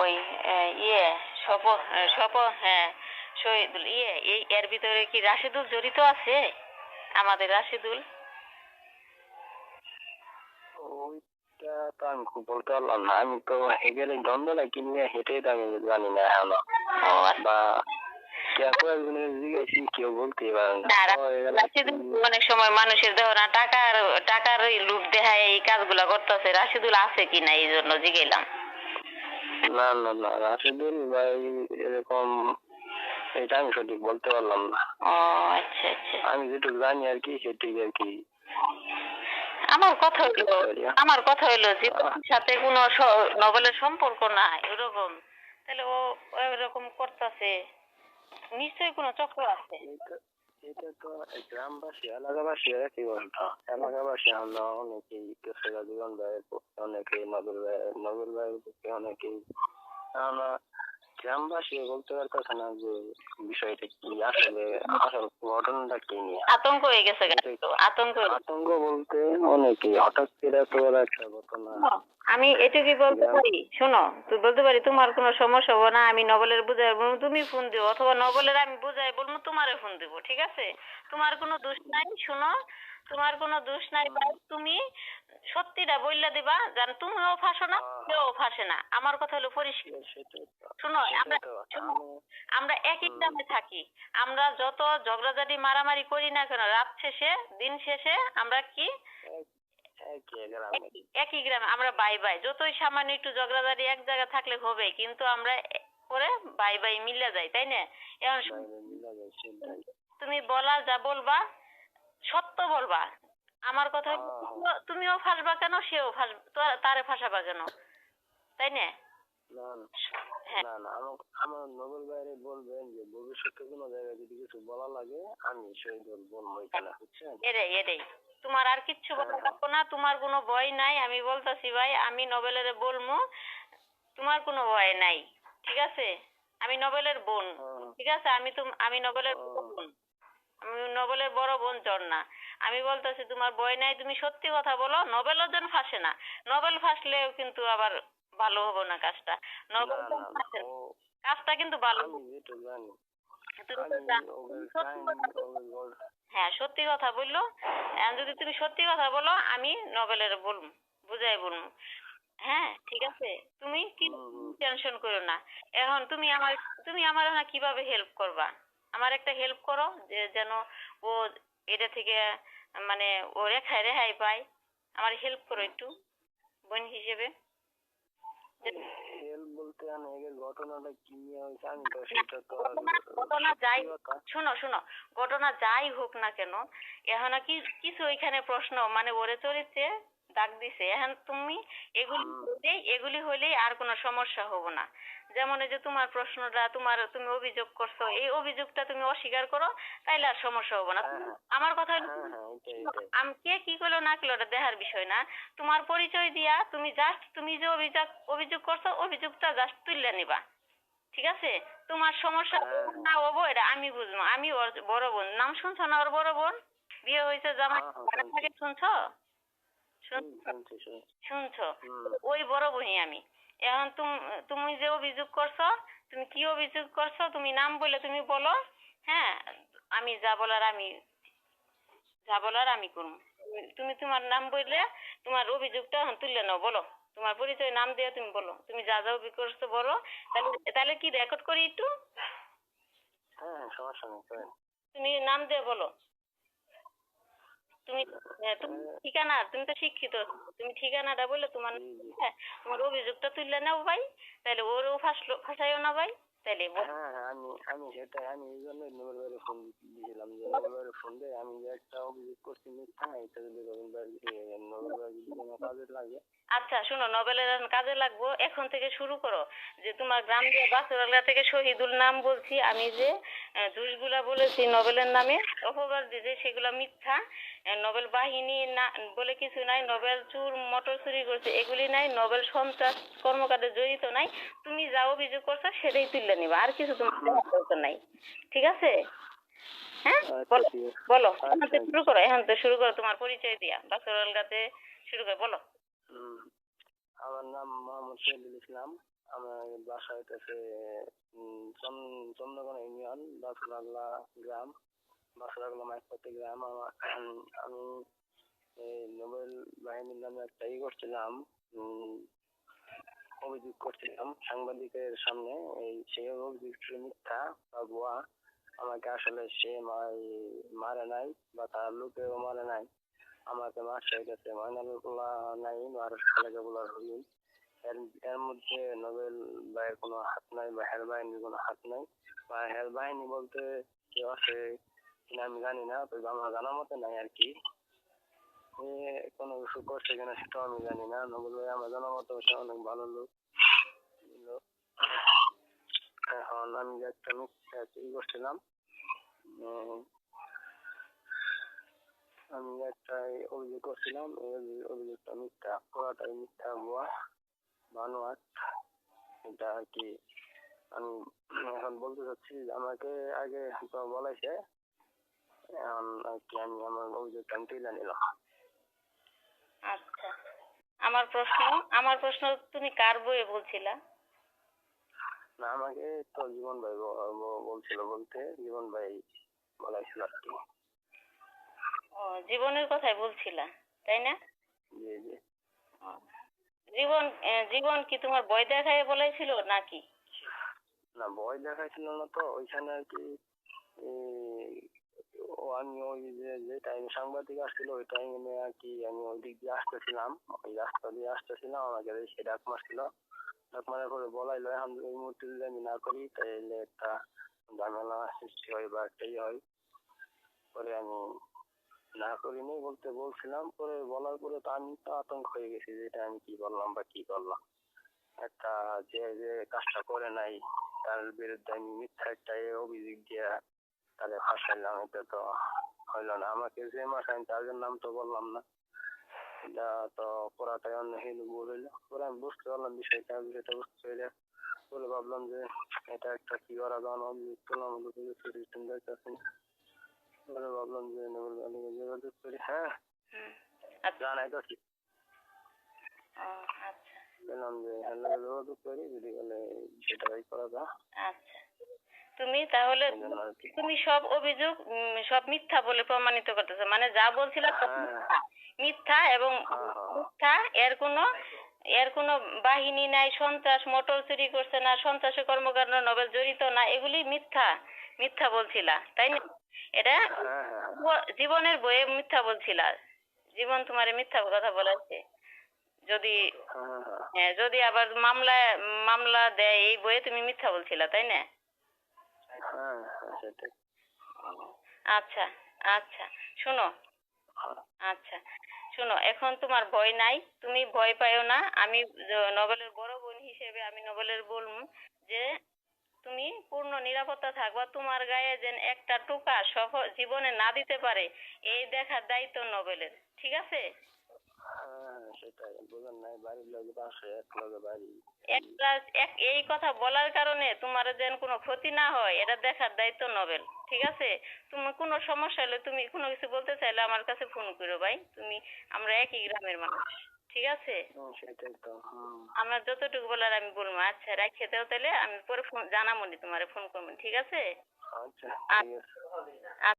ওই ইয়ে সপ সপ হ্যাঁ শহীদুল ইয়ে এই এর ভিতরে কি রাশিদুল জড়িত আছে? আমাদের রাশিদুল। ওইটা তো আমি বলতে পারলাম না। আমি তো হেঁটে আমি জানি না এখনও। বা অনেক সময় মানুষের দেহ না টাকার টাকার লোভ দেখায় এই কাজগুলা করতেছে। রাশিদুল আছে কিনা এই জন্য জিগেলাম না না না রাশিদুল ভাই এরকম এটা আমি সঠিক বলতে পারলাম না। ও আচ্ছা আচ্ছা। আমি যেটুকু জানি আর কি সেটুকু আর কি। আমার কথা হইল আমার কথা হইল যে ওর সাথে কোনো নভেলের সম্পর্ক নাই ওরকম। তাহলে ও এরকম করতেছে। নিশ্চয়ই কোনো চক্র আছে। এটা তো গ্রামবাসী এলাকাবাসী এরা কি বলতো এলাকাবাসী আমরা অনেকেই জীবন ভাইয়ের পক্ষে অনেকেই নগর ভাই নগর ভাইয়ের পক্ষে অনেকেই আমরা গ্রামবাসী বলতে পারতেছে না যে বিষয়টা কি আসলে আসল ঘটনাটা কি নিয়ে আতঙ্ক হয়ে গেছে আতঙ্ক আতঙ্ক বলতে অনেকেই হঠাৎ করে তো একটা ঘটনা আমি এটুকুই বলতে পারি শোনো তুই বলতে পারি তোমার কোনো সমস্যা হবে না আমি নবলের বুঝাই বলব তুমি ফোন দিও অথবা নবলের আমি বুঝাই বলব তোমারে ফোন দিব ঠিক আছে? তোমার কোনো দোষ নাই শোনো তোমার কোনো দোষ নাই ভাই তুমি সত্যিটা বললা দিবা জান তুমিও ফাঁসো না কেউ ফাঁসে না আমার কথা হলো পরিষ্কার। শোনো আমরা তো। শোনো, আমি- আমরা একই গ্রামে থাকি আমরা যত ঝগড়াঝাটি মারামারি করি না কেন রাত শেষে দিন শেষে আমরা কি একই গ্রামে। আমরা বাই বাই। যতই সামান্য একটু ঝগড়াঝাটি এক জায়গায় থাকলে হবে কিন্তু আমরা করে বাই বাই মিলে যাই তাই না? এখন তুমি বলা যা বলবা সত্য বলবা। আমার কথা তুমিও- ফাঁসবা কেন সেও ফাঁসবা তো- তারে ফাঁসাবা কেন? তাই না? না না। হ্যাঁ। না না আমার নগর বাইরে বলবেন যে ভবিষ্যতে কোনো জায়গায় যদি কিছু বলা লাগে আমি সেই বলব এখানে বুঝছেন? এরে এরে তোমার আর কিচ্ছু বলা লাগবে না তোমার কোনো ভয় নাই আমি বলতাছি ভাই আমি নোবেলের বলমু তোমার কোনো ভয় নাই ঠিক আছে? আমি নোবেলের বোন হ্যাঁ, ঠিক আছে? আমি তুম আমি নোবেলের বোন আমি নোবেলের বড় বোন ঝর্ণা আমি বলতেছি তোমার ভয় নাই তুমি সত্যি কথা বলো নোবেলও যেন ফাঁসে না। নোবেল ফাঁসলেও কিন্তু আবার ভালো হবে না কাজটা। কাজটা কিন্তু ভালো হ্যাঁ সত্যি কথা বলল। যদি তুমি সত্যি কথা বলো আমি নভেলের বলব বুঝাই বলব। হ্যাঁ ঠিক আছে? তুমি কি। টেনশন করো না। এখন তুমি আমার তুমি আমার না কীভাবে হেল্প করবা? আমার একটা হেল্প করো যে যেন ও এটা থেকে মানে ও রেখায় রেহাই পায়। আমার হেল্প করো একটু বোন হিসেবে। হেল্প বলতে আমি এর ঘটনাটা কি হয়েছে আমি তো সেটা তো ঘটনা- যাই। শোনো শোনো ঘটনা যাই হোক না কেন এখন কি কিছু ওইখানে প্রশ্ন মানে ওরে চরিত্রে দাগ দিছে। এখন তুমি এগুলি হলেই এগুলি হলেই আর কোনো সমস্যা হব না। যেমন এই যে তোমার প্রশ্নটা তোমার তুমি অভিযোগ করছ এই অভিযোগটা তুমি অস্বীকার করো তাইলে আর সমস্যা হব না। হ্যাঁ, আমার কথা হলো হ্যাঁ হ্যাঁ কে কি করল না করল ওটা দেখার বিষয় না। তোমার পরিচয় দিয়া তুমি জাস্ট তুমি যে অভিযোগ অভিযোগ করছ অভিযোগটা জাস্ট তুললে নিবা। ঠিক আছে? তোমার সমস্যা হ্যাঁ। না হব এটা আমি বুঝব। আমি ওর বড় বোন। নাম শুনছো না ওর বড় বোন? বিয়ে হয়েছে জামাই? হ্যাঁ, হ্যাঁ। থেকে শুনছো? শুনছি? ওই বড় বোনই আমি। এখন তুমি যে অভিযোগ করছ তুমি কি অভিযোগ করছ তুমি নাম বলে তুমি বলো হ্যাঁ? আমি যা বলার আমি যা বলার আমি করব তুমি তোমার নাম বললে তোমার অভিযোগটা এখন তুললে নাও বলো। তোমার পরিচয় নাম দিয়ে তুমি বলো। তুমি যা যা অভিযোগ করছ বলো। তাহলে তাহলে কি রেকর্ড করি একটু? হ্যাঁ হ্যাঁ, সমস্যা নেই তুমি নাম দিয়ে বলো। তুমি হ্যাঁ, তুমি ঠিকানা তুমি তো শিক্ষিত তুমি ঠিকানাটা বললে তোমার। হ্যাঁ তোমার অভিযোগটা তুললে নাও ভাই তাহলে ওরও ফাঁসলো ফাঁসাইও না ভাই তাহলে হ্যাঁ আমি আমি সেটাই আমি এই জন্যই নবল ভাইয়ের ফোন দিয়েছিলাম যে নবল ভাইয়ের ফোন দিয়ে আমি যে একটা অভিযোগ করছি মিথ্যা এটা যদি ভাই নবল কাজে লাগে। আচ্ছা শোনো নোবেলের এখন কাজে লাগবো। এখন থেকে শুরু করো। যে তোমার গ্রাম দিয়ে বাসুরালা থেকে শহীদুল নাম বলছি আমি যে দোষগুলা বলেছি নোবেলের নামে অপবাদ দিয়েছে সেগুলা মিথ্যা নোবেল বাহিনী না বলে কিছু নাই নোবেল চুর মোটর চুরি করছে এগুলি নাই নোবেল সন্ত্রাস কর্মকাণ্ডে জড়িত নাই। তুমি যা অভিযোগ করছ সেটাই তুলে নিবা আর কিছু তোমার দরকার নাই। ঠিক আছে? হ্যাঁ? আচ্ছা, বলো বলো এখন তো আচ্ছা। শুরু করো এখন তো শুরু করো তোমার পরিচয় দিয়া। বাসুরালগাতে শুরু করো বলো। আমার নাম মোহাম্মদ শহীদুল ইসলাম। আমার বাসা হইতেছে উম, চন্দ্রকোনা ইউনিয়ন বাসুরাগলা গ্রাম বাসুরাগলা মাইকপতি গ্রাম। আমি নোবেল বাহিনীর নামে একটা ই করছিলাম অভিযোগ করছিলাম সাংবাদিকের সামনে। এই সেই অভিযোগটি মিথ্যা বা ভুয়া। আমাকে আসলে সে মারে নাই বা তার লোকেও মারে নাই। আমাকে মারছে গেছে ময়নালুল্লাহ নাই আর খালেকাবুলার হইল। এর এর মধ্যে নোবেল ভাইয়ের কোনো হাত নাই বা হের বাহিনীর কোনো হাত নাই। বা হের বাহিনী বলতে কেউ আছে কিনা আমি জানি না, তবে আমার জানা মতে নাই আর কি। কোনো কিছু করছে কিনা সেটাও আমি জানি না। নোবেল ভাই আমার জানা মতো সে অনেক ভালো লোক। এখন আমি একটা মিথ্যা ই করছিলাম আমি একটা অভিযোগ করছিলাম এই অভিযোগটা মিথ্যা পুরাটাই মিথ্যা ভুয়া বানোয়াট এটা আর কি আমি এখন বলতে চাচ্ছি যে আমাকে আগে বলাইছে এখন আর কি আমি আমার অভিযোগটা আমি তুলে নিলাম। আচ্ছা আমার প্রশ্ন আমার প্রশ্ন তুমি কার বইয়ে বলছিলা? না আমাকে তো জীবন ভাই বলছিল বলতে জীবন ভাই বলাইছিল আর কি। ও জীবনের কথাই বলছিলা তাই না? জি জি। জীবন জীবন কি তোমার বই দেখায় বলেছিল নাকি? না ভয় দেখাইছিল না তো ওইখানে আর কি ও আমি ওই যে টাইম সাংবাদিক আসছিল ওই টাইমে আর কি আমি ওই দিক দিয়ে আসতেছিলাম ওই রাস্তা দিয়ে আসতেছিলাম আমাকে সে ডাক মারছিল। ডাক মারার পরে বলাইলো এখন এই মুহূর্তে যদি আমি না করি তাহলে একটা ঝামেলা সৃষ্টি হয় বা একটাই হয়। পরে আমি না করিনি বলতে বলছিলাম, পরে বলার পরে তো আমি তো আতঙ্ক হয়ে গেছি যে এটা আমি কি বললাম বা কি করলাম। একটা যে যে কাজটা করে নাই, তার বিরুদ্ধে আমি মিথ্যা একটা অভিযোগ দিয়া তাদের ফাঁসাইলাম, এটা তো হইল না। আমাকে যে মাসাইন তাদের নাম তো বললাম না। এটা তো পড়াটাই অন্য হিন্দু বলিল পরে আমি বুঝতে পারলাম বিষয়টা বিষয়টা বুঝতে পেরে বলে ভাবলাম যে এটা একটা কি করা যায় না অভিযোগ করলাম বলে ভাবলাম যে নেবল আলীকে যোগাযোগ করি হ্যাঁ? আচ্ছা। জানাই তো ঠিক আচ্ছা। বললাম যে যোগাযোগ করি যদি বলে সেটাই করা যায় আচ্ছা। তুমি তাহলে তুমি সব অভিযোগ সব মিথ্যা বলে প্রমাণিত করতেছো। মানে যা বলছিলা হ্যাঁ। মিথ্যা। মিথ্যা এবং হ্যাঁ, হ্যাঁ। মিথ্যা এর কোনো এর কোনো বাহিনী নাই সন্ত্রাস মোটর চুরি করছে না সন্ত্রাসী কর্মকাণ্ড নোবেল জড়িত না এগুলি মিথ্যা। মিথ্যা বলছিলা তাই না? এটা হ্যাঁ হ্যাঁ ব- জীবনের বইয়ে মিথ্যা বলছিলা। জীবন তোমার মিথ্যা কথা বলেছে যদি হ্যাঁ হ্যাঁ হ্যাঁ। যদি আবার মামলা মামলা দেয় এই বইয়ে তুমি মিথ্যা বলছিলা তাই না? হ্যাঁ হ্যাঁ আচ্ছা আচ্ছা শোনো। হ্যাঁ। আচ্ছা শোনো এখন তোমার ভয় নাই তুমি ভয় পাইও না। আমি নবেলের বড় বোন হিসেবে আমি নবেলের বলব যে তুমি পূর্ণ নিরাপত্তা থাকবা তোমার গায়ে যেন একটা টোকা সহ জীবনে না দিতে পারে এই দেখার দায়িত্ব নবেলের ঠিক আছে? হ্যাঁ এই কথা বলার কারণে তোমার যেন কোনো ক্ষতি না হয় এটা দেখার দায়িত্ব নবেল ঠিক আছে? তোমার কোনো সমস্যা হলে তুমি কোনো কিছু বলতে চাইলে আমার কাছে ফোন করো ভাই তুমি আমরা একই গ্রামের মানুষ। ঠিক আছে? হুম আমার যতটুকু বলার আমি বলব। আচ্ছা রাখিয়ে দাও তাহলে। আমি পরে ফোন জানাব তোমারে ফোন করব ঠিক আছে? আচ্ছা ঠিক আছে। আচ্ছা।